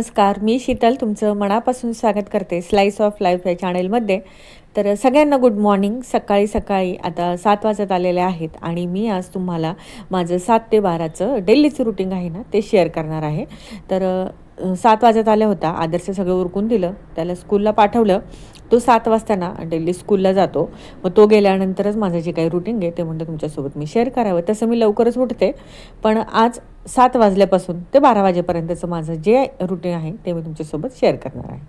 नमस्कार मी शीतल तुमचं मनापासून स्वागत करते स्लाइस ऑफ लाईफ या चॅनेलमध्ये तर सगळ्यांना गुड मॉर्निंग सकाळी सकाळी आता सात वाजत आलेले आहेत आणि मी आज तुम्हाला माझं सात ते बाराचं डेलीचं रुटीन आहे ना ते शेअर करणार आहे. तर सात वाजत आल्या होता आदर्श सगळं उरकून दिलं. त्याला स्कूलला पाठवलं. तो सात वाजता ना डेली स्कूलला जातो. मग तो गेल्यानंतरच माझं जे काही रुटीन आहे ते म्हणतो तुमच्यासोबत मी शेअर करावं. तसं मी लवकरच उठते. पण आज सात वाजल्यापासून ते बारा वाजेपर्यंतचं माझं जे रुटीन आहे ते मी तुमच्यासोबत शेअर करणार आहे.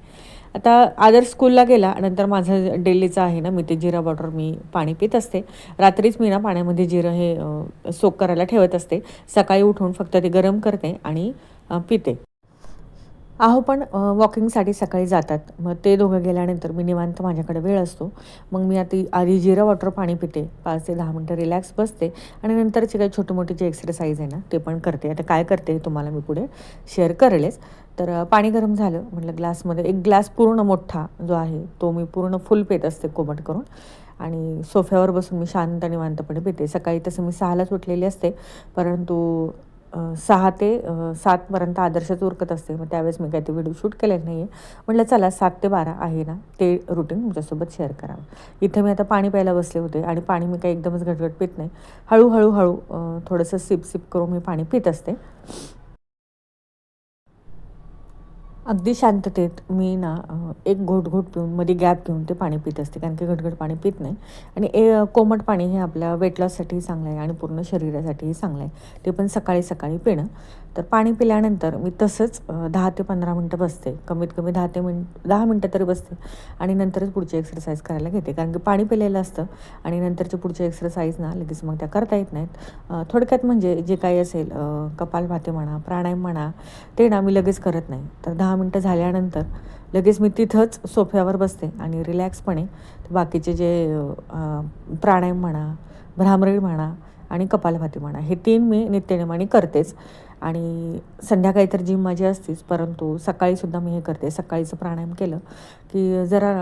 आता आदर्श स्कूलला गेला. नंतर माझं डेलीचं आहे ना मी ते जिरा वॉटर मी पाणी पित असते. रात्रीच मी ना पाण्यामध्ये जिरं हे सोक करायला ठेवत असते. सकाळी उठून फक्त ते गरम करते आणि पिते. अहो पण वॉकिंगसाठी सकाळी जातात. मग ते दोघं गेल्यानंतर मी निवांत माझ्याकडे वेळ असतो. मग मी आता आधी जिरा वॉटर पाणी पिते. पाच ते दहा मिनटं रिलॅक्स बसते. आणि नंतरची काही छोटी मोठी जे एक्सरसाइज आहे ना ते पण करते. आता काय करते हे तुम्हाला मी पुढे शेअर करेलच. तर पाणी गरम झालं. म्हटलं ग्लासमध्ये एक ग्लास पूर्ण मोठा जो आहे तो मी पूर्ण फुल पेत असते कोमट करून. आणि सोफ्यावर बसून मी शांत निवांतपणे पिते. सकाळी तसं मी सहालाच उठलेली असते. परंतु सहा ते सातपर्यंत आदर्शच उरकत असते मग त्यावेळेस मी काही ते व्हिडिओ शूट केलेले नाही आहे म्हटलं चला सात ते बारा आहे ना ते रुटीन तुमच्यासोबत शेअर करावं. इथं मी आता पाणी प्यायला बसले होते आणि पाणी मी काही एकदमच घटघट पित नाही. हळूहळू हळू थोडंसं सिप सिप करून मी पाणी पित असते. अगदी शांततेत मी ना एक घोट घोट पिऊन मध्ये गॅप घेऊन ते पाणी पित असते कारण की घटघट पाणी पित नाही. आणि ए कोमट पाणी हे आपल्या वेट लॉससाठीही चांगलं आहे आणि पूर्ण शरीरासाठीही चांगलं आहे. ते पण सकाळी सकाळी पिणं. तर पाणी पिल्यानंतर मी तसंच दहा ते पंधरा मिनटं बसते. कमीत कमी दहा ते मिनट दहा मिनटं तरी बसते. आणि नंतरच पुढची एक्सरसाइज करायला घेते. कारण की पाणी पिलेलं असतं आणि नंतरचे पुढचे एक्सरसाइज ना लगेच मग त्या करता येत नाहीत. थोडक्यात म्हणजे जे काही असेल कपाल भाते म्हणा प्राणायाम म्हणा ते ना मी लगेच करत नाही. तर दहा दहा मिनटं झाल्यानंतर लगेच मी तिथंच सोफ्यावर बसते आणि रिलॅक्सपणे बाकीचे जे प्राणायाम म्हणा भ्रामरीळ म्हणा आणि कपालभाती म्हणा हे तीन मी नित्यनेमाने करतेच. आणि संध्याकाळी तर जिम माझी असतीच परंतु सकाळीसुद्धा मी हे करते. सकाळीचं प्राणायाम केलं की जरा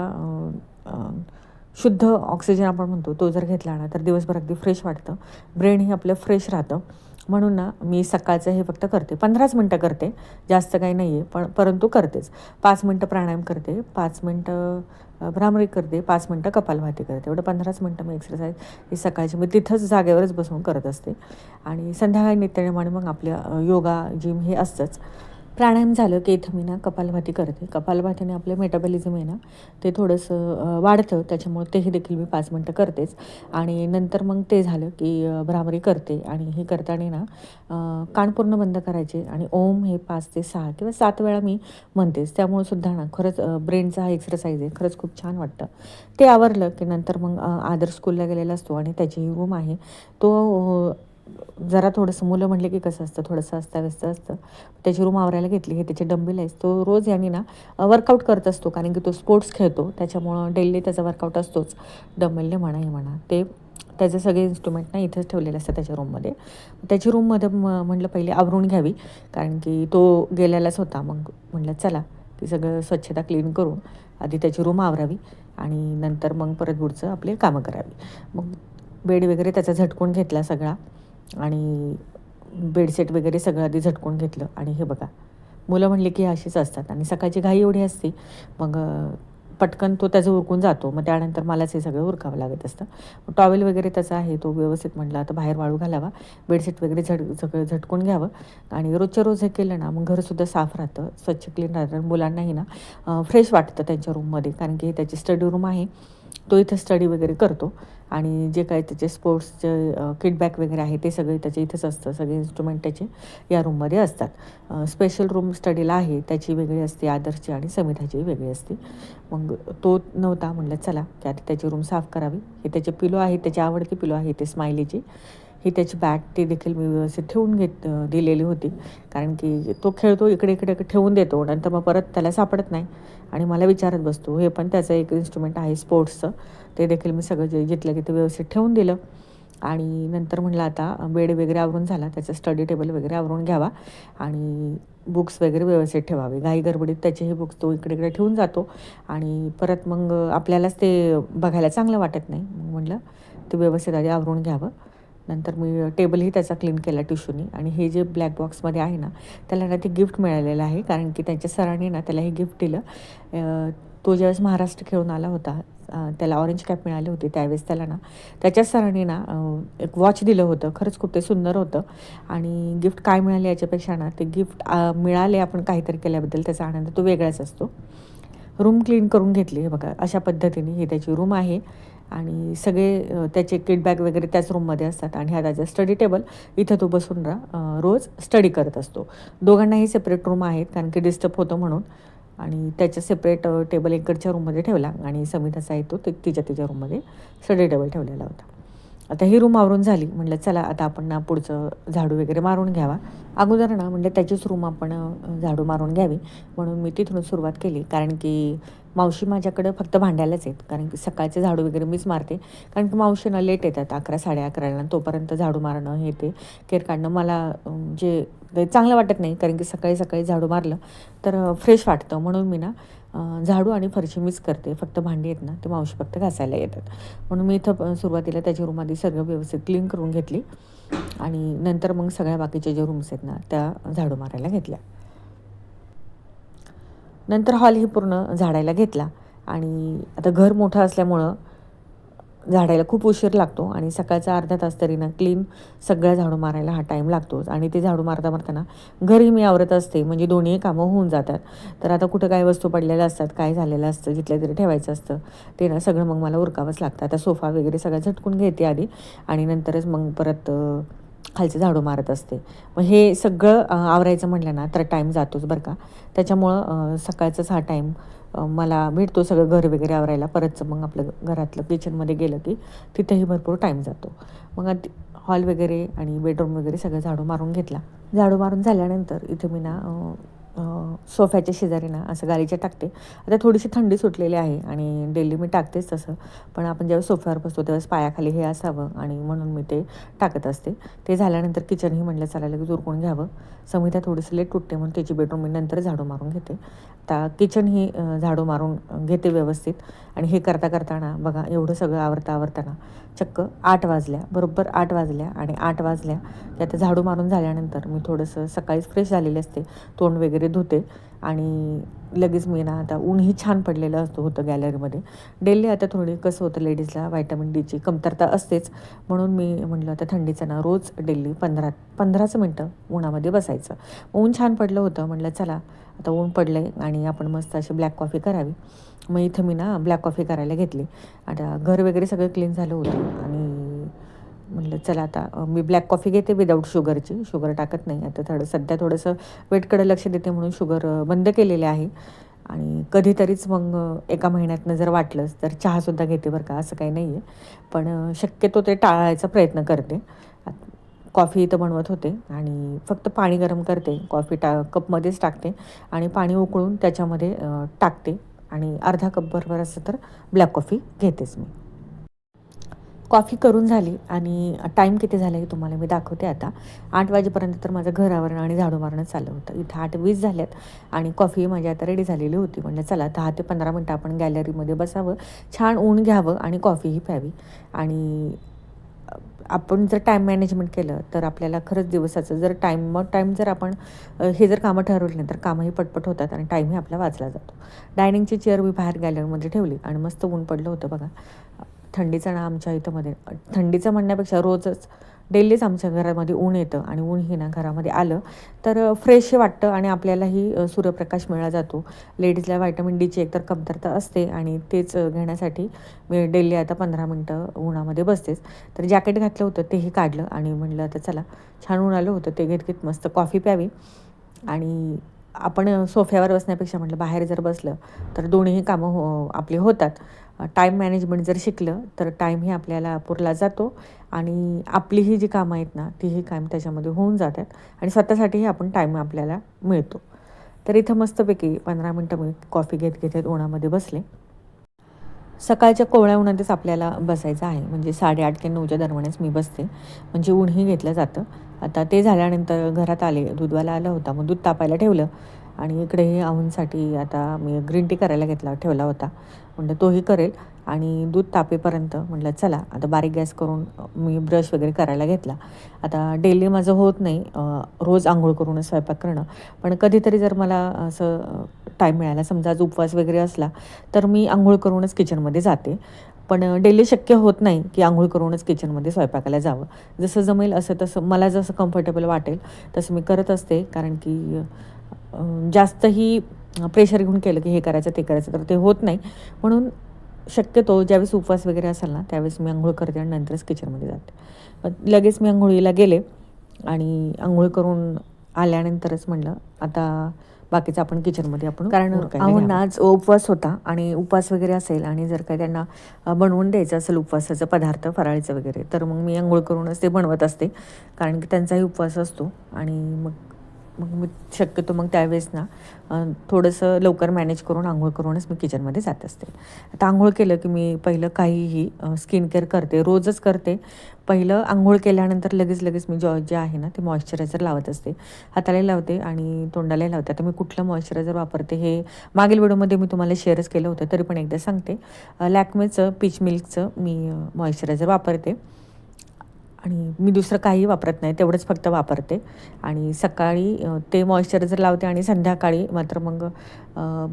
शुद्ध ऑक्सिजन आपण म्हणतो तो जर घेतला ना तर दिवसभर अगदी फ्रेश वाटतं. ब्रेन हे आपलं फ्रेश राहतं. म्हणून ना मी सकाळचं हे फक्त करते. पंधराच मिनटं करते. जास्त काही नाही आहे पण परंतु करतेच. पाच मिनटं प्राणायाम करते पाच मिनटं भ्रामरी करते पाच मिनटं कपालभाती करते. एवढं पंधराच मिनटं मी एक्सरसाइज ही सकाळची मी तिथंच जागेवरच बसून करत असते. आणि संध्याकाळी नित्यनेमाने मग आपल्या योगा जिम हे असतंच. प्राणायाम झालं की इथं मी ना कपालभाती करते. कपालभातीने आपलं मेटाबॉलिझम आहे ना ते थोडंसं वाढतं. त्याच्यामुळे तेही देखील मी पाच मिनटं करतेच. आणि नंतर मग ते झालं की भ्रामरी करते. आणि हे करताना ना कान पूर्ण बंद करायचे आणि ओम हे पाच ते सहा किंवा सात वेळा मी म्हणतेच. त्यामुळे सुद्धा ना खरंच ब्रेनचा हा एक्सरसाइज आहे. खरंच खूप छान वाटतं. ते आवरलं की नंतर मग आदर आदर्श स्कूलला गेलेला असतो आणि त्याची रूम आहे. तो जरा थोडंसं मुलं म्हटलं की कसं असतं थोडंसं अस्ताव्यस्त असतं. त्याची रूम आवरायला घेतली हे त्याचे डंबेल आहेस तो रोज यांनी ना वर्कआउट करत असतो कारण की तो स्पोर्ट्स खेळतो. त्याच्यामुळं डेली त्याचा वर्कआउट असतोच. डंबेलने म्हणा हे म्हणा. ते त्याचे सगळे इन्स्ट्रुमेंट ना इथंच ठेवलेले असतात त्याच्या रूममध्ये त्याची रूममध्ये म म्हटलं पहिले आवरून घ्यावी कारण की तो गेलेलाच होता. मग म्हटलं चला ती सगळं स्वच्छता क्लीन करून आधी त्याची रूम आवरावी आणि नंतर मग परत पुढचं आपले कामं करावी. मग बेड वगैरे त्याचा झटकून घेतला सगळा. आणि बेडसेट वगैरे सगळं आधी झटकून घेतलं. आणि हे बघा मुलं म्हणली की अशीच असतात. आणि सकाळची घाई एवढी असते मग पटकन तो त्याचं उरकून जातो. मग त्यानंतर मलाच हे सगळं उरकावं लागत असतं. टॉवेल वगैरे त्याचा आहे तो व्यवस्थित म्हटला तर बाहेर वाळू घालावा. बेडशीट वगैरे झट सगळं झटकून घ्यावं. आणि रोजच्या रोज हे केलं ना मग घरसुद्धा साफ राहतं स्वच्छ क्लीन राहतं. मुलांनाही ना फ्रेश वाटतं त्यांच्या रूममध्ये कारण की त्याची स्टडी रूम आहे. तो इथं स्टडी वगैरे करतो. आणि जे काय त्याचे स्पोर्ट्सचे किटबॅक वगैरे आहे ते सगळे त्याचे इथंच असतं. सगळे इन्स्ट्रुमेंट त्याचे या रूममध्ये असतात. स्पेशल रूम स्टडीला आहे त्याची वेगळी असते आदर्शची आणि समिधाची वेगळी असते. मग तो नव्हता म्हणलं चला की आधी त्याची रूम साफ करावी. हे त्याचे पिलो आहे त्याची आवडती पिलो आहे ते स्माइलीची ही त्याची बॅग ती देखील मी व्यवस्थित ठेवून घेत दिलेली होती. कारण की तो खेळतो इकडे इकडे ठेवून देतो. नंतर मग परत त्याला सापडत नाही. आणि मला विचारत बसतो हे पण त्याचं एक इन्स्ट्रुमेंट आहे स्पोर्ट्सचं ते देखील मी सगळं जे जिथलं तिथे व्यवस्थित ठेवून दिलं. आणि नंतर म्हणलं आता बेड वगैरे आवरून झाला त्याचं स्टडी टेबल वगैरे आवरून घ्यावा आणि बुक्स वगैरे व्यवस्थित ठेवावे. घाई गडबडीत त्याचेही बुक्स तो इकडे इकडे ठेवून जातो. आणि परत मग आपल्यालाच ते बघायला चांगलं वाटत नाही. मग म्हटलं ते व्यवस्थित आधी आवरून घ्यावं. नंतर मी टेबलही त्याचा क्लीन केला टिश्यूनी आणि हे जे ब्लॅक बॉक्समध्ये आहे ना त्याला ना ते गिफ्ट मिळालेलं आहे. कारण की त्यांच्या सरांनी ना त्याला हे गिफ्ट दिलं. तो ज्यावेळेस महाराष्ट्र खेळून आला होता त्याला ऑरेंज कॅप मिळाली होती त्यावेळेस त्याला ना त्याच्याच सरांनी ना एक वॉच दिलं होतं. खरंच खूप ते सुंदर होतं. आणि गिफ्ट काय मिळाले याच्यापेक्षा ना ते गिफ्ट मिळाले आपण काहीतरी केल्याबद्दल त्याचा आनंद तो वेगळाच असतो. रूम क्लीन करून घेतली. हे बघा अशा पद्धतीने ही त्याची रूम आहे. आणि सगळे त्याचे किटबॅग वगैरे त्याच रूममध्ये असतात. आणि हा त्याचा स्टडी टेबल इथं तो बसून रा रोज स्टडी करत असतो. दोघांनाही सेपरेट रूम आहेत कारण की डिस्टर्ब होतं म्हणून. आणि त्याच्या सेपरेट टेबल इकडच्या रूममध्ये ठेवला आणि समिताचा आहे तो ते तिच्या तिच्या रूममध्ये स्टडी टेबल ठेवलेला होता. आता ही रूम आवरून झाली म्हटलं चला आता आपण ना पुढचं झाडू वगैरे मारून घ्यावा. अगोदर ना म्हणजे त्याचीच रूम आपण झाडू मारून घ्यावी. म्हणून मी तिथून सुरुवात केली. कारण की मावशी माझ्याकडं फक्त भांड्यालाच आहेत. कारण की सकाळचे झाडू वगैरे मीच मारते. कारण की मावशींना लेट येतात अकरा साडे अकराला तोपर्यंत झाडू मारणं हे ते केर काढणं मला जे चांगलं वाटत नाही. कारण की सकाळी सकाळी झाडू मारलं तर फ्रेश वाटतं. म्हणून मी ना झाडू आणि फरशी मीच करते. फक्त भांडी आहेत ना ते मावशी फक्त घासायला येतात. म्हणून मी इथं सुरुवातीला त्याची रूम आधी सगळं व्यवस्थित क्लीन करून घेतली. आणि नंतर मग सगळ्या बाकीच्या ज्या रूम्स आहेत ना त्या झाडू मारायला घेतल्या. नंतर हॉलही पूर्ण झाडायला घेतला. आणि आता घर मोठं असल्यामुळं झाडायला खूप उशीर लागतो आणि सकाळचा अर्धा तास तरी ना क्लीन सगळ्या झाडू मारायला हा टाईम लागतोच आणि ते झाडू मारता मारताना घरी मी आवरत असते म्हणजे दोन्ही कामं होऊन जातात. तर आता कुठं काय वस्तू पडलेल्या असतात काय झालेलं असतं जिथल्या तरी ठेवायचं असतं ते ना सगळं मग मला उरकावंच लागतं. आता सोफा वगैरे सगळं झटकून घेते आधी आणि नंतरच मग परत खालचे झाडू मारत असते. मग हे सगळं आवरायचं म्हटलं ना तर टाईम जातोच बरं का. त्याच्यामुळं सकाळचाच हा टाईम मला भेटतो सगळं घर वगैरे आवरायला. परतचं मग आपलं घरातलं किचनमध्ये गेलं की तिथेही भरपूर टाईम जातो. मग आधी हॉल वगैरे आणि बेडरूम वगैरे सगळं झाडू मारून घेतला. झाडू मारून झाल्यानंतर इथे मी ना सोफ्याच्या शेजारी ना असं गालीच्या टाकते. आता थोडीशी थंडी सुटलेली आहे आणि डेली मी टाकतेच तसं. पण आपण जेव्हा सोफ्यावर बसतो त्यावेळेस पायाखाली हे असावं आणि म्हणून मी ते टाकत असते. ते झाल्यानंतर किचनही म्हटलं चला लगेच उरकून घ्यावं? समिता थोडीशी लेट उठते म्हणून त्याची बेडरूम मी नंतर झाडू मारून घेते. आता किचन ही झाडू मारून घेते व्यवस्थित. आणि हे करता करताना बघा एवढं सगळं आवरता आवरताना चक्क आठ वाजल्या बरोबर आठ वाजल्या आणि आठ वाजल्या की आता झाडू मारून झाल्यानंतर मी थोडंसं सकाळीच फ्रेश झालेले असते तोंड वगैरे धुते आणि लगेच मी ना आता ऊनही छान पडलेलं असतं होतं गॅलरीमध्ये डेली आता थोडी कसं होतं लेडीजला व्हायटामिन डीची कमतरता असतेच. म्हणून मी म्हटलं आता थंडीचं ना रोज डेली पंधरा पंधराच मिनटं उन्हामध्ये बसायचं. ऊन छान पडलं होतं. म्हटलं चला आता ऊन पडलं आहे आणि आपण मस्त अशी ब्लॅक कॉफी करावी. मग इथं मी ना ब्लॅक कॉफी करायला घेतली. आता घर वगैरे सगळं क्लीन झालं होतं. आणि म्हटलं चला आता मी ब्लॅक कॉफी घेते विदाऊट शुगरची शुगर टाकत नाही. आता थोडं सध्या थोडंसं वेटकडे लक्ष देते म्हणून शुगर बंद केलेले आहे. आणि कधीतरीच मग एका महिन्यातनं जर वाटलंच तर चहासुद्धा घेते बरं का असं काही नाही आहे पण शक्यतो ते टाळायचा प्रयत्न करते. कॉफी इथं बनवत होते आणि फक्त पाणी गरम करते. कॉफी टा कपमध्येच टाकते आणि पाणी उकळून त्याच्यामध्ये टाकते आणि अर्धा कप बरोबर असं तर ब्लॅक कॉफी घेतेच मी. कॉफी करून झाली आणि टाईम किती झाला हे तुम्हाला मी दाखवते आता. आठ वाजेपर्यंत तर माझं घर आणि झाडू मारणं चालू होतं. इथं आठ वीस झाल्यात आणि कॉफी माझी आता रेडी झालेली होती. म्हणजे चला दहा ते पंधरा मिनटं आपण गॅलरीमध्ये बसावं छान ऊन घ्यावं आणि कॉफीही प्यावी. आणि आपण जर टाईम मॅनेजमेंट केलं तर आपल्याला खरंच दिवसाचं जर टाईम मग टाईम जर आपण हे जर कामं ठरवली नाही तर कामंही पटपट होतात आणि टाईमही आपला वाचला जातो. डायनिंगची चेअर मी बाहेर गॅलरीमध्ये ठेवली आणि मस्त ऊन पडलं होतं बघा. थंडीचं ना आमच्या इथं मध्ये थंडीचं म्हणण्यापेक्षा रोजच डेलीच आमच्या घरामध्ये ऊन येतं आणि ऊन हे ना घरामध्ये आलं तर फ्रेश वाटतं आणि आपल्यालाही सूर्यप्रकाश मिळाला जातो. लेडीजला व्हायटमिन डीची एकतर कमतरता असते आणि तेच घेण्यासाठी मी डेली आता पंधरा मिनटं उन्हामध्ये बसतेच. तर जॅकेट घातलं होतं तेही काढलं आणि म्हणलं आता चला छान ऊन आलं होतं ते घेत घेत मस्त कॉफी प्यावी. आणि आपण सोफ्यावर बसण्यापेक्षा म्हटलं बाहेर जर बसलं तर दोन्हीही कामं हो आपली होतात. टाईम मॅनेजमेंट जर शिकलं तर टाईमही आपल्याला पुरला जातो. आणि आपली ही जी कामं आहेत ना तीही कायम त्याच्यामध्ये होऊन जातात. आणि स्वतःसाठीही आपण टाईम आपल्याला मिळतो. तर इथं मस्तपैकी पंधरा मिनटं मी कॉफी घेत घेत उन्हामध्ये बसले. सकाळच्या कोवळ्या उन्हातच आपल्याला बसायचं आहे. म्हणजे साडेआठ ते नऊच्या दरम्यानच मी बसते. म्हणजे ऊनही घेतलं जातं. आता ते झाल्यानंतर घरात आले दूधवाला आला होता. मग दूध तापायला ठेवलं. आणि इकडेही आहूनसाठी आता मी ग्रीन टी करायला घेतला ठेवला होता. म्हणलं तोही करेल आणि दूध तापेपर्यंत म्हटलं चला आता बारीक गॅस करून मी ब्रश वगैरे करायला घेतला. आता डेली माझं होत नाही रोज आंघोळ करूनच स्वयंपाक करणं. पण कधीतरी जर मला असं टाईम मिळाला समजा आज उपवास वगैरे असला तर मी आंघोळ करूनच किचनमध्ये जाते. पण डेली शक्य होत नाही की आंघोळ करूनच किचनमध्ये स्वयंपाकाला जावं. जसं जमेल असं तसं मला जसं कम्फर्टेबल वाटेल तसं मी करत असते. कारण की जास्तही प्रेशर घेऊन केलं की हे करायचं ते करायचं तर ते होत नाही. म्हणून शक्यतो ज्यावेळेस उपवास वगैरे असेल ना त्यावेळेस मी आंघोळ करते आणि नंतरच किचनमध्ये जाते. मग लगेच मी आंघोळीला गेले आणि आंघोळ करून आल्यानंतरच म्हणलं आता बाकीचं आपण किचनमध्ये आपण कारण आज उपवास होता आणि उपवास वगैरे असेल आणि जर काही त्यांना बनवून द्यायचं असेल उपवासाचं पदार्थ फराळीचं वगैरे तर मग मी आंघोळ करूनच ते बनवत असते. कारण की त्यांचाही उपवास असतो आणि मग मग मी शक्यतो मग त्यावेळेस ना थोडंसं लवकर मॅनेज करून आंघोळ करूनच मी किचनमध्ये जात असते. आता आंघोळ केलं की मी पहिलं काहीही स्किन केअर करते रोजच करते. पहिलं आंघोळ केल्यानंतर लगेच लगेच मी जॉ जे आहे ना ते मॉइश्चरायझर लावत असते. हातालाही लावते आणि तोंडालाही लावते. आता मी कुठलं मॉइश्चरायझर वापरते हे मागील व्हिडिओमध्ये मी तुम्हाला शेअरच केलं होतं तरी पण एकदा सांगते. लॅकमेचं पीच मिल्कचं मी मॉइश्चरायझर वापरते. आणि मी दुसरं काही वापरत नाही तेवढंच फक्त वापरते. आणि सकाळी ते मॉइश्चरायझर लावते आणि संध्याकाळी मात्र मग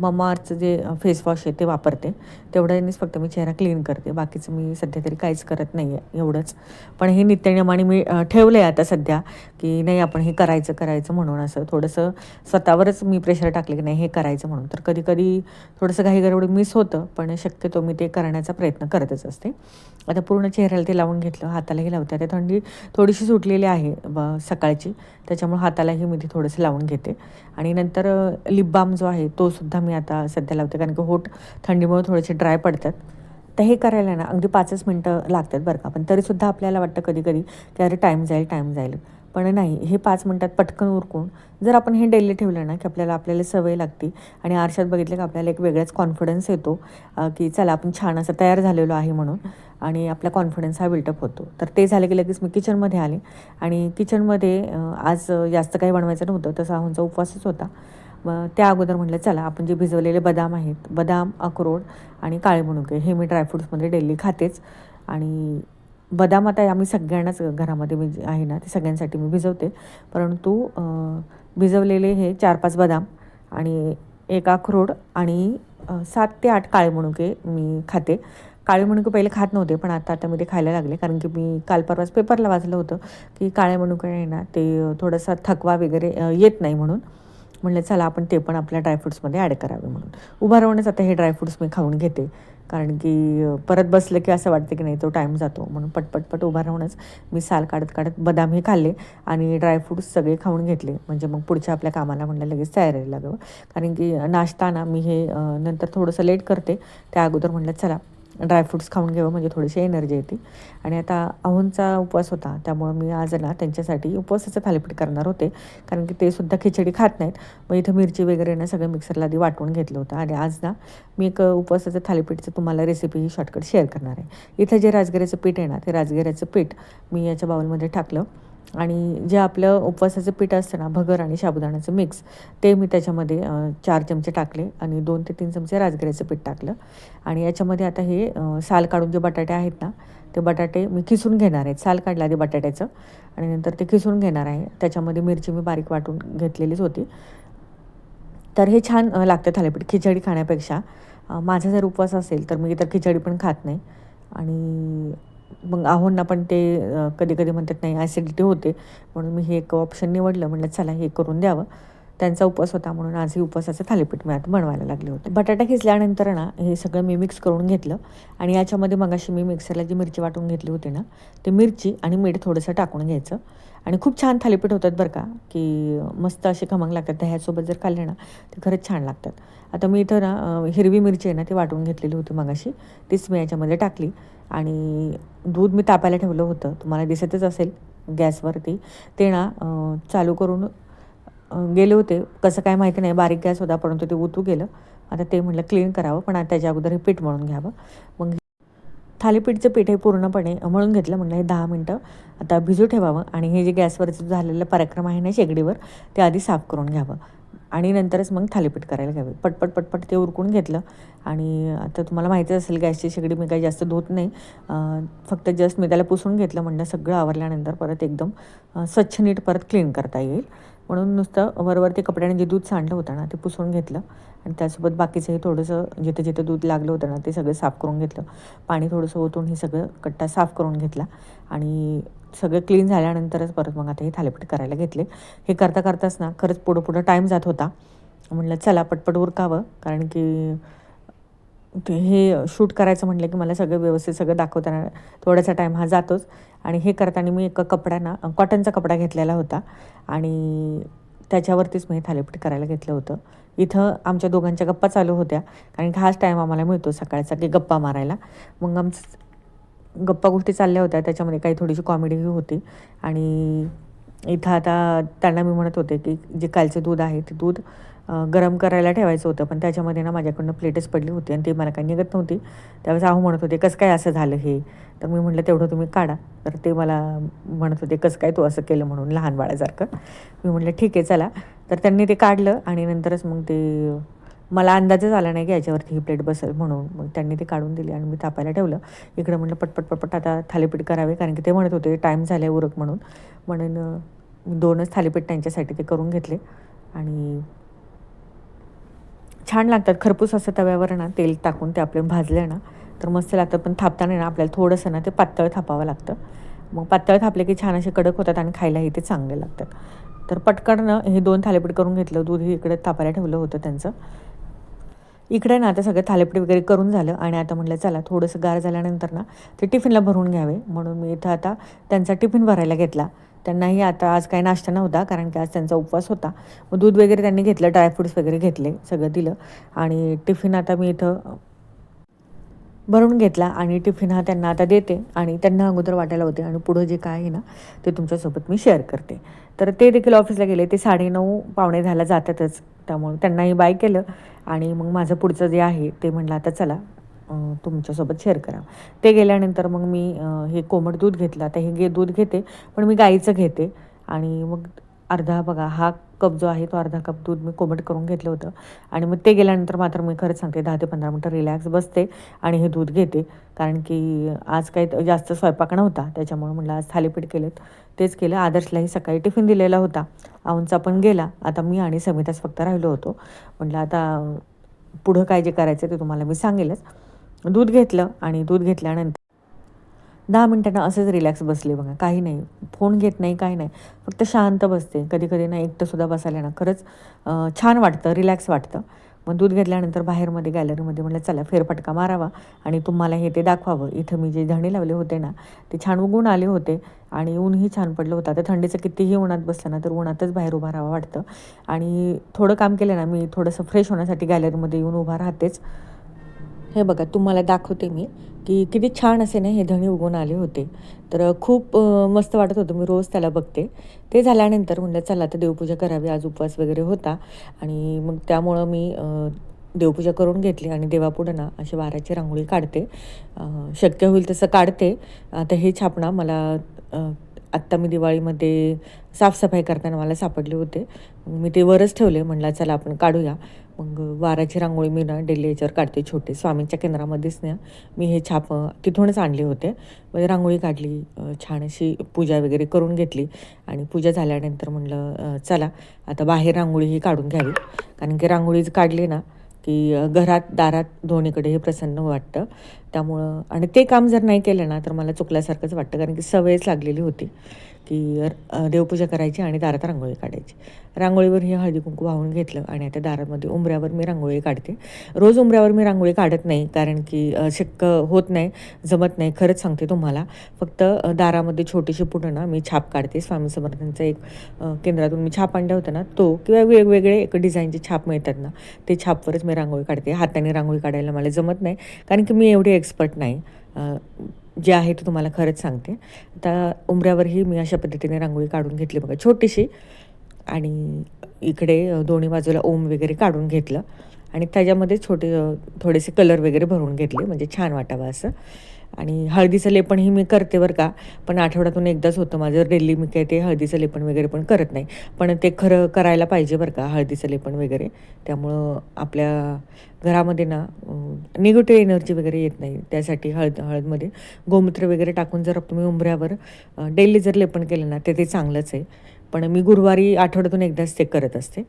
ममाअर्थचं जे फेस वॉश आहे ते वापरते. तेवढ्यानेच फक्त मी चेहरा क्लीन करते. बाकीचं मी सध्या तरी काहीच करत नाही आहे एवढंच. पण हे नित्यनियमाने मी ठेवलं आहे आता सध्या की नाही आपण हे करायचं करायचं म्हणून असं थोडंसं स्वतःवरच मी प्रेशर टाकले की नाही हे करायचं म्हणून. तर कधी कधी थोडंसं काही गडबड मिस होतं पण शक्यतो मी ते करण्याचा प्रयत्न करतच असते. आता पूर्ण चेहऱ्याला ते लावून घेतलं हातालाही लावते. आता थंडी थोडीशी सुटलेली आहे ब सकाळची. त्याच्यामुळे हातालाही मी ती थोडंसं लावून घेते. आणि नंतर लिप बाम जो आहे तो सुद्धा मी आता सध्या लावते. कारण की होठ थंडीमुळे थोडेसे ड्राय पडतात. तर हे करायला ना अगदी पाचच मिनटं लागतात बरं का. पण तरीसुद्धा आपल्याला वाटतं कधी कधी की अरे टाईम जाईल टाईम जाईल. पण नाही हे पाच मिनटात पटकन उरकून जर आपण हे डेली ठेवलं ना की आपल्याला आपल्याला सवय लागते आणि आरशात बघितलं की आपल्याला एक वेगळाच कॉन्फिडन्स येतो की चला आपण छान असं तयार झालेलो आहे म्हणून आणि आपला कॉन्फिडन्स हा बिल्टअप होतो. तर ते झालं की लगेच मी किचनमध्ये आले आणि किचनमध्ये आज जास्त काही बनवायचं नव्हतं तसा आमचा उपवासच होता. मग त्या अगोदर म्हटलं चला आपण जे भिजवलेले बदाम आहेत बदाम अक्रोड आणि काळे मनुके हे मी ड्रायफ्रुट्समध्ये डेली खातेच. आणि बदाम आता आम्ही सगळ्यांनाच घरामध्ये मी आहे ना ते सगळ्यांसाठी मी भिजवते. परंतु भिजवलेले हे चार पाच बदाम आणि एक अक्रोड आणि सात ते आठ काळे मनुके मी खाते. काळे मणुके पहिले खात नव्हते पण आता आता मी ते खायला लागले. कारण की मी काल परवाच पेपरला वाचलं होतं की काळे मणुके आहे ना ते थोडासा थकवा वगैरे येत नाही म्हणून. म्हणलं चला आपण ते पण आपल्या ड्रायफ्रुट्समध्ये ॲड करावे म्हणून. उभा राहूनच आता हे ड्रायफ्रुट्स मी खाऊन घेते. कारण की परत बसलं की असं वाटतं की नाही तो टाईम जातो. म्हणून पटपटपट उभा राहूनच मी साल काढत काढत बदाम हे खाल्ले आणि ड्रायफ्रुट्स सगळे खाऊन घेतले. म्हणजे मग पुढच्या आपल्या कामाला म्हणलं लगेच तयारी लागावं कारण की नाश्ता ना मी हे नंतर थोडंसं लेट करते. त्या अगोदर म्हणलं चला ड्रायफ्रुट्स खाऊन घ्यावं म्हणजे थोडीशी एनर्जी येते. आणि आता अहोंचा उपवास होता त्यामुळं मी आज ना त्यांच्यासाठी उपवासाचं थालीपीठ करणार होते. कारण की ते सुद्धा खिचडी खात नाहीत. मग इथं मिरची वगैरे ना सगळं मिक्सरला आधी वाटून घेतलं होतं. आणि आज ना मी एक उपवासाचं थालीपीठचं तुम्हाला रेसिपी ही शॉर्टकट शेअर करणार आहे. इथं जे राजगिऱ्याचं पीठ आहे ना ते राजगिऱ्याचं पीठ मी याच्या बाउलमध्ये टाकलं. आणि जे आपलं उपवासाचं पीठ असतं ना भगर आणि साबुदाण्याचं मिक्स ते मी त्याच्यामध्ये चार चमचे टाकले आणि दोन ते तीन चमचे राजगिऱ्याचं पीठ टाकलं. आणि याच्यामध्ये आता हे साल काढून जे बटाटे आहेत ना ते बटाटे मी खिसून घेणार आहेत साल काढलं आधी बटाट्याचं आणि नंतर ते खिसून घेणार आहे. त्याच्यामध्ये मिरची मी बारीक वाटून घेतलेलीच होती. तर हे छान लागतं थालीपीठ खिचडी खाण्यापेक्षा. माझा जर उपवास असेल तर मी तर खिचडी पण खात नाही. आणि मग आहोंना पण ते कधी कधी म्हणतात नाही ॲसिडिटी होते. म्हणून मी हे एक ऑप्शन निवडलं. म्हटलं चला हे करून द्यावं. त्यांचा उपवास होता म्हणून आजही उपवासाचं थालीपीठ मी आता बनवायला लागले होते. बटाटा खिचल्यानंतर ना हे सगळं मी मिक्स करून घेतलं. आणि याच्यामध्ये मगाशी मी मिक्सरला जी मिरची वाटून घेतली होती ना ते मिरची आणि मीठ थोडंसं टाकून घ्यायचं. आणि खूप छान थालीपीठ होतात बरं का की मस्त असे खमंग लागतात. दह्यासोबत जर खाल्ले ना ते खरंच छान लागतात. आता मी इथं ना हिरवी मिरची आहे ना ती वाटून घेतलेली होती मगाशी. तीच मी याच्यामध्ये टाकली. आणि दूध मी तापायला ठेवलं होतं. तुम्हाला दिसतच असेल गॅसवरती. ते ना चालू करून गेले होते. कसं काय माहिती नाही बारीक गॅस होता परंतु ते उतू गेलं. आता ते म्हटलं क्लीन करावं पण आता त्याच्या अगोदर हे पीठ म्हणून घ्यावं. मग थालीपीठचं पीठ हे पूर्णपणे मळून घेतलं म्हणलं हे दहा मिनटं. आता भिजू ठेवावं आणि हे जे गॅसवरचं झालेलं पराक्रम आहे ना शेगडीवर ते आधी साफ करून घ्यावं. आणि नंतरच मग थालीपीठ करायला घ्यावे. पटपट पटपट ते उरकून घेतलं. आणि आता तुम्हाला माहितीच असेल गॅसची शेगडी मी काही जास्त धुत नाही. फक्त जस्ट मी त्याला पुसून घेतलं म्हणलं सगळं आवरल्यानंतर परत एकदम स्वच्छ नीट परत क्लीन करता येईल. म्हणून नुसतं वरवरती कपड्याने जे दूध सांडलं होतं ना ते पुसून घेतलं. आणि त्यासोबत बाकीचंही थोडंसं जिथं जिथं दूध लागलं होतं ना ते सगळं साफ करून घेतलं. पाणी थोडंसं ओतून हे सगळं कट्टा साफ करून घेतला. आणि सगळं क्लीन झाल्यानंतरच परत मग आता हे थालीपीठ करायला घेतले. हे करता करताच ना खरंच पुढं पुढं टाईम जात होता. म्हणलं चला पटपट उरकावं. कारण की ते हे शूट करायचं म्हटलं की मला सगळं व्यवस्थित सगळं दाखवताना थोडासा टाईम हा जातोच. आणि हे करताना मी एका कपड्यानं कॉटनचा कपडा घेतलेला होता. आणि त्याच्यावरतीच मी हे थालीपीठ करायला घेतलं होतं. इथं आमच्या दोघांच्या गप्पा चालू होत्या. कारण की हाच टाईम आम्हाला मिळतो सकाळचा की गप्पा मारायला. मग आमचं गप्पा गोष्टी चालल्या होत्या. त्याच्यामध्ये काही थोडीशी कॉमेडीही होती. आणि इथं आता त्यांना मी म्हणत होते की जे कालचं दूध आहे ते दूध गरम करायला ठेवायचं होतं. पण त्याच्यामध्ये ना माझ्याकडनं प्लेटच पडली होती आणि ती मला काही निघत नव्हती. त्यावेळेस आहो म्हणत होते कसं काय असं झालं हे? तर मी म्हटलं तेवढं तुम्ही काढा. तर ते मला म्हणत होते कसं काय तू असं केलं? म्हणून लहान बाळासारखं. मी म्हटलं ठीक आहे चला. तर त्यांनी ते काढलं आणि नंतरच मग ते मला अंदाजच आला नाही की याच्यावरती ही प्लेट बसेल म्हणून. मग त्यांनी ते काढून दिली आणि मी तापायला ठेवलं. इकडं म्हटलं पटपट पटपट आता थालीपीठ करावे कारण की ते म्हणत होते टाईम झाले उरक म्हणून. म्हणून दोनच थालीपीठ त्यांच्यासाठी ते करून घेतले. आणि छान लागतात. खरपूस असं तव्यावर ना तेल टाकून ते आपले भाजले ना तर मस्त लागतं. पण थापताना ना आपल्याला थोडंसं ना ते पातळ थापावं लागतं. मग पातळ थापले की छान असे कडक होतात आणि खायलाही ते चांगले लागतात. तर पटकन हे दोन थालीपीठ करून घेतलं. दूध हे इकडे तापायला ठेवलं होतं त्यांचं. इकडे ना आता सगळं थालीपीठ वगैरे करून झालं आणि आता म्हटलं चला थोडंसं गार झाल्यानंतर ना ते टिफिनला भरून घ्यावे. म्हणून मी इथं आता त्यांचा टिफिन भरायला घेतला. त्यांनाही आता आज काही नाश्ता नव्हता कारण की आज त्यांचा उपवास होता. मग दूध वगैरे त्यांनी घेतलं ड्रायफ्रुट्स वगैरे घेतले सगळं दिलं. आणि टिफिन आता मी इथं भरून घेतला आणि टिफिन हा त्यांना आता देते आणि त्यांना अगोदर वाटायला होते आणि पुढं जे काय आहे ना ते तुमच्यासोबत मी शेअर करते. तर ते देखील ऑफिसला गेले ते साडेनऊ पावणे दहाला जातातच. त्यामुळे त्यांनाही बाय केलं आणि मग माझं पुढचं जे आहे ते म्हणलं आता चला तुमच्यासोबत शेअर करा ते गेल्यानंतर मग मी हे कोमट दूध घेतलं. आता हे गे दूध घेते पण मी गाईचं घेते आणि मग अर्धा बघा हा कप जो आहे तो अर्धा कप दूध मी कोमट करून घेतलं होतं. आणि मग ते गेल्यानंतर मात्र मी खरंच सांगते दहा ते पंधरा मिनटं रिलॅक्स बसते आणि हे दूध घेते. कारण की आज काही जास्त स्वयंपाक नव्हता त्याच्यामुळे म्हटलं आज थालीपीठ केलेत. तेच केलं. आदर्शलाही सकाळी टिफिन दिलेला होता. आऊंचा पण गेला. आता मी आणि समिताच फक्त राहिलो होतो. म्हटलं आता पुढं काय जे करायचं ते तुम्हाला मी सांगेलच. दूध घेतलं आणि दूध घेतल्यानंतर दहा मिनटांना असंच रिलॅक्स बसले बघा. काही नाही. फोन घेत नाही काही नाही. फक्त शांत बसते. कधी कधी ना एकटंसुद्धा बसायला ना खरंच छान वाटतं रिलॅक्स वाटतं. मग दूध घेतल्यानंतर बाहेरमध्ये गॅलरीमध्ये म्हटलं चला फेरफटका मारावा आणि तुम्हाला हे ते दाखवावं. इथं मी जे धणे लावले होते ना ते छान उगून आले होते आणि ऊनही छान पडलं होतं. आता थंडीचं कितीही उन्हात बसलं ना तर उन्हातच बाहेर उभा राहावं वाटतं. आणि थोडं काम केलं ना मी थोडंसं फ्रेश होण्यासाठी गॅलरीमध्ये येऊन उभा राहतेच. हे बघा तुम्हाला दाखवते मी. की किती छान असे ना हे धणे उगवून आले होते. तर खूप मस्त वाटत होतं. मी रोज त्याला बघते. ते झाल्यानंतर म्हणलं चला तर देवपूजा करावी. आज उपवास वगैरे होता. आणि मग त्यामुळं मी देवपूजा करून घेतली आणि देवापुढं ना अशी वाराची रांगोळी काढते. शक्य होईल तसं काढते. आता हे छापणा मला आत्ता मी दिवाळीमध्ये साफसफाई करताना मला सापडले होते. मी ते वरच ठेवले म्हणलं चला आपण काढूया. मग वाराची रांगोळी मी ना डेली याच्यावर काढते छोटे. स्वामींच्या केंद्रामध्येच ना मी हे छाप तिथूनच आणले होते. म्हणजे रांगोळी काढली छान अशी पूजा वगैरे करून घेतली. आणि पूजा झाल्यानंतर म्हणलं चला आता बाहेर रांगोळी ही काढून घ्यावी. कारण की रांगोळी काढली ना की घरात दारात दोन्हीकडे हे प्रसन्न वाटतं. त्यामुळं आणि ते काम जर नाही केलं ना तर मला चुकल्यासारखंच वाटतं कारण की सवयच लागलेली होती. की देवपूजा करायची आणि दारात रांगोळी काढायची. रांगोळीवर हे हळदी कुंकू वाहून घेतलं आणि आता दारामध्ये उंबऱ्यावर मी रांगोळी काढते. रोज उंबऱ्यावर मी रांगोळी काढत नाही कारण की शक्य होत नाही जमत नाही खरंच सांगते तुम्हाला. फक्त दारामध्ये छोटीशी पुढं ना मी छाप काढते. स्वामी समर्थांचा एक केंद्रातून मी छाप आणला होता ना तो किंवा वेगवेगळे एक डिझाईनचे छाप मिळतात ना ते छापवरच मी रांगोळी काढते. हाताने रांगोळी काढायला मला जमत नाही कारण की मी एवढी एक्सपर्ट नाही. जे आहे ते तुम्हाला खरंच सांगते. आता उंबऱ्यावरही मी अशा पद्धतीने रांगोळी काढून घेतली बघा छोटीशी. आणि इकडे दोन्ही बाजूला ओम वगैरे काढून घेतलं. आणि त्याच्यामध्ये छोटे थोडेसे कलर वगैरे भरून घेतले म्हणजे छान वाटावं असं. आणि हळदीचं लेपणही मी करते बरं का. पण आठवड्यातून एकदाच होतं माझं डेली मी काय ते हळदीचं लेपण वगैरे पण करत नाही. पण ते खरं करायला पाहिजे बरं का हळदीचं लेपण वगैरे. त्यामुळं आपल्या घरामध्ये ना निगेटिव्ह एनर्जी वगैरे येत नाही. त्यासाठी हळद हळदमध्ये गोमूत्र वगैरे टाकून जर तुम्ही उंबऱ्यावर डेली जर लेपण केलं ना ते ते चांगलंच आहे. पण मी गुरुवारी आठवड्यातून एकदाच ते करत असते.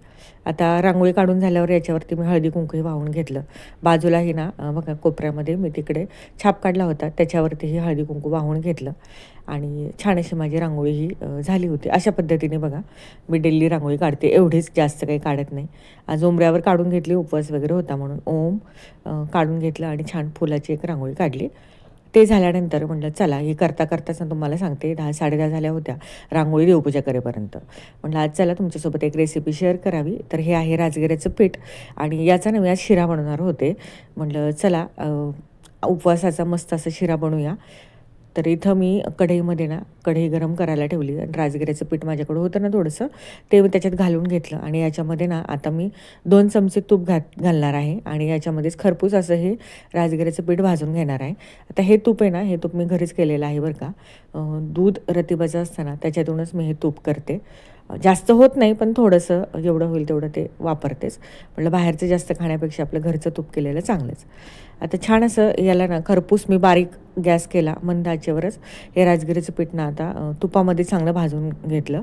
आता रांगोळी काढून झाल्यावर याच्यावरती मी हळदी कुंकू वाहून घेतलं. बाजूलाही ना बघा कोपऱ्यामध्ये मी तिकडे छाप काढला होता. त्याच्यावरतीही हळदी कुंकू वाहून घेतलं. आणि छान अशी माझी रांगोळी ही झाली होती. अशा पद्धतीने बघा मी डेली रांगोळी काढते. एवढीच जास्त काही काढत नाही. आज उमऱ्यावर काढून घेतली उपवास वगैरे होता म्हणून. ओम काढून घेतलं आणि छान फुलाची एक रांगोळी काढली. ते झाल्यानंतर म्हटलं चला हे करता करताच ना तुम्हाला सांगते दहा साडेदहा झाल्या होत्या रांगोळी देवपूजा करेपर्यंत म्हटलं आज चला तुमच्यासोबत एक रेसिपी शेअर करावी. तर हे आहे राजगिऱ्याचं पीठ आणि याचा ना आज शिरा बनवणार होते. म्हटलं चला उपवासाचा मस्त असा शिरा बनवूया. तर इथं मी कढईमध्ये ना कढई गरम करायला ठेवली. आणि राजगिऱ्याचं पीठ माझ्याकडं होतं ना थोडंसं ते मी त्याच्यात घालून घेतलं. आणि याच्यामध्ये ना आता मी दोन चमचे तूप घात घालणार आहे. आणि याच्यामध्येच खरपूस असं हे राजगिऱ्याचं पीठ भाजून घेणार आहे. आता हे तूप आहे ना हे तूप मी घरीच केलेलं आहे बरं का. दूध रतिबाचं असताना त्याच्यातूनच मी हे तूप करते. जास्त होत नाही पण थोडंसं जेवढं होईल तेवढं ते वापरतेच. म्हटलं बाहेरचं जास्त खाण्यापेक्षा आपलं घरचं तूप केलेलं चांगलंच. आता छान असं याला ना खरपूस मी बारीक गॅस केला मंद आचेवरच. हे राजगिरीचं पीठ ना आता तुपामध्ये चांगलं भाजून घेतलं.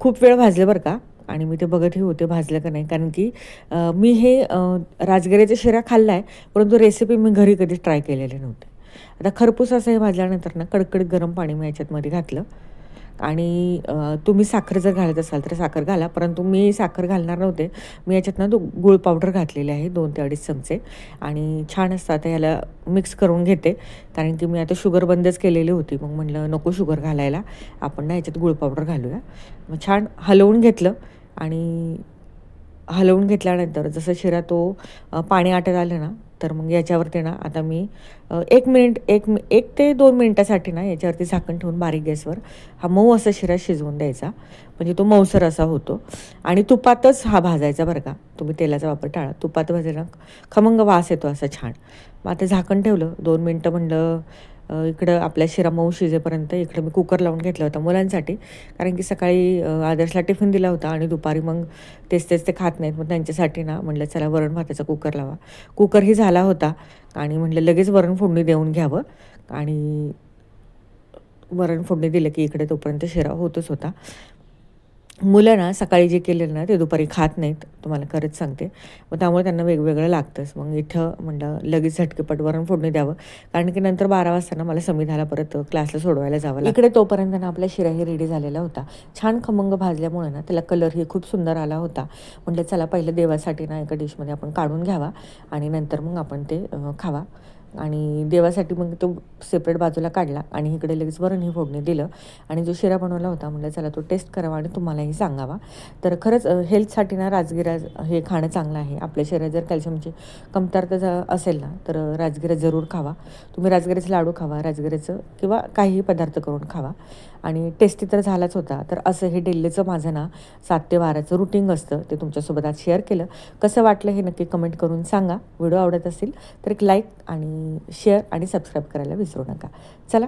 खूप वेळ भाजलं बरं का? आणि मी ते बघतही होते भाजलं का नाही? कारण की मी हे राजगिऱ्याचा शिरा खाल्ला आहे परंतु रेसिपी मी घरी कधी ट्राय केलेली नव्हती. आता खरपूस असं हे भाजल्यानंतर ना कडकडीत गरम पाणी मी याच्यातमध्ये घातलं. आणि तुम्ही साखर जर घालत असाल तर साखर घाला. परंतु मी साखर घालणार नव्हते. मी याच्यातनं तो गुळ पावडर घातलेले आहे दोन ते अडीच चमचे. आणि छान असतात आता मिक्स करून घेते. कारण की मी आता शुगर बंदच केलेली होती. मग म्हटलं नको शुगर घालायला. आपण ना याच्यात गुळ पावडर घालूया. मग छान हलवून घेतलं. आणि हलवून घेतल्यानंतर जसं शिरा तो पाणी आटत आलं ना तर मग याच्यावरती ना आता मी एक मिनिट एक मि एक ते दोन मिनटासाठी ना याच्यावरती झाकण ठेवून बारीक गॅसवर हा मऊ असा शिरा शिजवून द्यायचा. म्हणजे तो मऊसर असा होतो. आणि तुपातच हा भाजायचा बरं का. तुम्ही तेलाचा वापर टाळा. तुपात भाजायला खमंग वास येतो असा छान. मग आता झाकण ठेवलं. दोन मिनटं म्हणलं इकडं आपल्या शिरा मऊ शिजेपर्यंत इकडं मी कुकर लावून घेतला होता मुलांसाठी कारण की सकाळी आदर्शला टिफिन दिला होता आणि दुपारी मग तेच तेच ते खात नाहीत मग त्यांच्यासाठी ना म्हटलं चला वरण भाताचा कुकर लावा. कुकरही झाला होता आणि म्हटलं लगेच वरण फोडणी देऊन घ्यावं आणि वरण फोडणी दिलं की इकडे तोपर्यंत शिरा होतच होता. मुलं ना सकाळी जे केलेलं ना ते दुपारी खात नाहीत. तुम्हाला खरंच सांगते. मग त्यामुळे त्यांना वेगवेगळं लागतंच. मग इथं म्हणलं लगेच झटकेपट वरण फोडणी द्यावं. कारण की नंतर बारा वाजता ना मला समिधाला परत क्लासला सोडवायला जावं लागलं. इकडे तोपर्यंत ना आपला शिराही रेडी झालेला होता. छान खमंग भाजल्यामुळे ना त्याला कलरही खूप सुंदर आला होता. म्हटलं चला पहिलं देवासाठी ना एका डिशमध्ये आपण काढून घ्यावा. आणि नंतर मग आपण ते खावा. आणि देवासाठी मग तो सेपरेट बाजूला काढला आणि इकडे लगेच वरणही फोडणी दिलं. आणि जो शिरा बनवला होता म्हटलं चला तो टेस्ट करावा आणि तुम्हालाही सांगावा. तर खरंच हेल्थसाठी ना राजगिरा हे खाणं चांगलं आहे. आपल्या शरीरात जर कॅल्शियमची कमतरता जर असेल ना तर राजगिरा जरूर खावा. तुम्ही राजगिऱ्याचे लाडू खावा राजगिऱ्याचं किंवा काहीही पदार्थ करून खावा. आणि टेस्टी तर झालाच होता. तर असं हे डेल्लीचं माझं ना सात ते बाराचं रुटीन असतं. ते तुमच्यासोबत आज शेअर केलं. कसं वाटलं हे नक्की कमेंट करून सांगा. व्हिडिओ आवडत असेल तर एक लाईक आणि शेअर आणि सबस्क्राईब करायला विसरू नका. चला